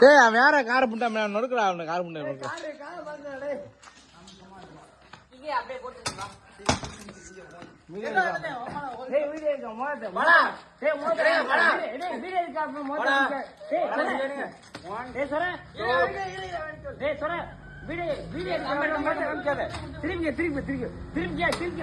டேய் அவன் யார கார புண்டா அவன் நொறுக்குறா அவனை கார புண்டா நொறுக்குறா. திரும்பி திரும்பி. திரும்பி திரும்பி திரும்பி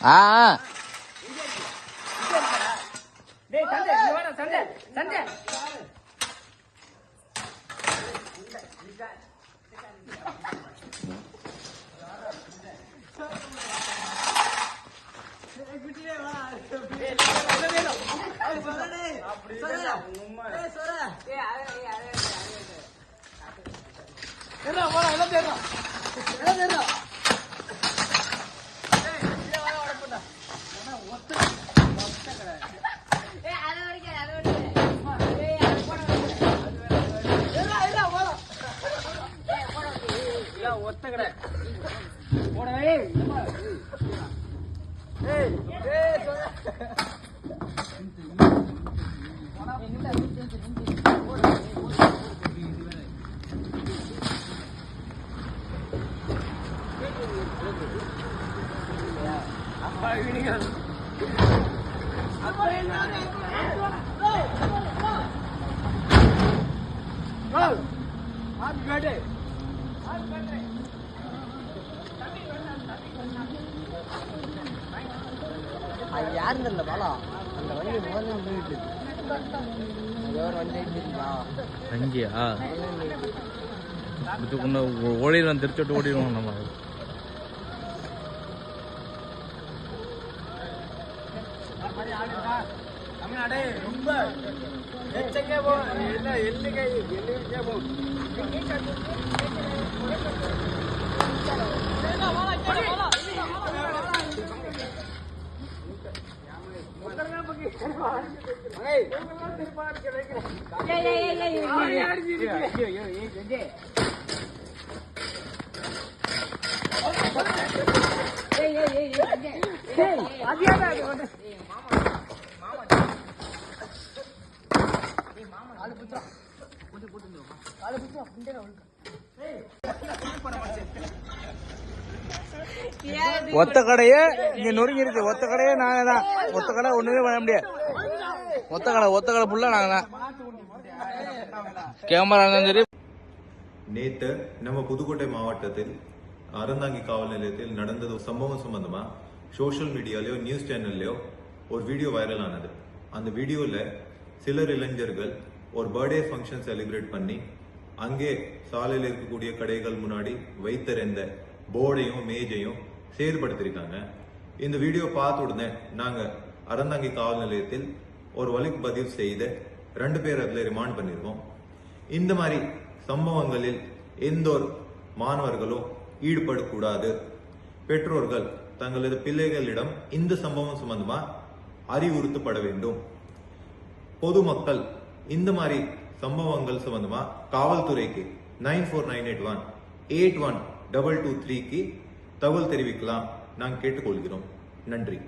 ஆ ஆ. டேய் சண்டை இங்க வாடா சண்டை சண்டை ஒத்த கடை போடவே ஏய் ஏய் அப்பா அது யாருங்க அந்த பாலா அந்த வண்டி முதல்ல போயிட்டு அங்கேயா ஓடிடுவான் திருச்சோட்டு ஓடிடுவோம் நம்ம. தமிழ்நாடே ரொம்ப எச்சக்கே போகும் என்ன ஒத்த கடையே இங்க நொறுங்கி இருக்கு ஒத்த கடையே நாங்க தான். ஒத்த கடை ஒண்ணுமே பண்ண முடியாது. ஒத்த கடை ஒத்த கடை ஃபுல்லா நாங்க தான். கேமரா சரி. நேத்து நம்ம புதுக்கோட்டை மாவட்டத்தில் அறந்தாங்கி காவல் நிலையத்தில் நடந்தது சம்பவம் சம்பந்தமா சோஷியல் மீடியாலயோ நியூஸ் சேனல்லையோ ஒரு வீடியோ வைரல் ஆனது. அந்த வீடியோல சிலர் இளைஞர்கள் ஒரு பர்த்டே ஃபங்க்ஷன் செலிப்ரேட் பண்ணி அங்கே சாலையில் இருக்கக்கூடிய கடைகள் முன்னாடி வைத்திருந்த போர்டையும் மேஜையும் செயற்படுத்திருக்காங்க இந்த வீடியோ பார்த்த உடனே நாங்கள் அறந்தாங்கி காவல் நிலையத்தில் ஒரு வழக்கு பதிவு செய்து ரெண்டு பேர் அதில் ரிமாண்ட் பண்ணியிருக்கோம் இந்த மாதிரி சம்பவங்களில் எந்த ஒரு மாணவர்களும் ஈடுபடக்கூடாது. பெற்றோர்கள் தங்களது பிள்ளைகளிடம் இந்த சம்பவம் சம்பந்தமா அறிவுறுத்தப்பட வேண்டும். பொதுமக்கள் இந்த மாதிரி சம்பவங்கள் சம்பந்தமா காவல்துறைக்கு nine four nine eight one eight one double two த்ரீக்கு தகவல் தெரிவிக்கலாம். நாங்கள் கேட்டுக்கொள்கிறோம். நன்றி.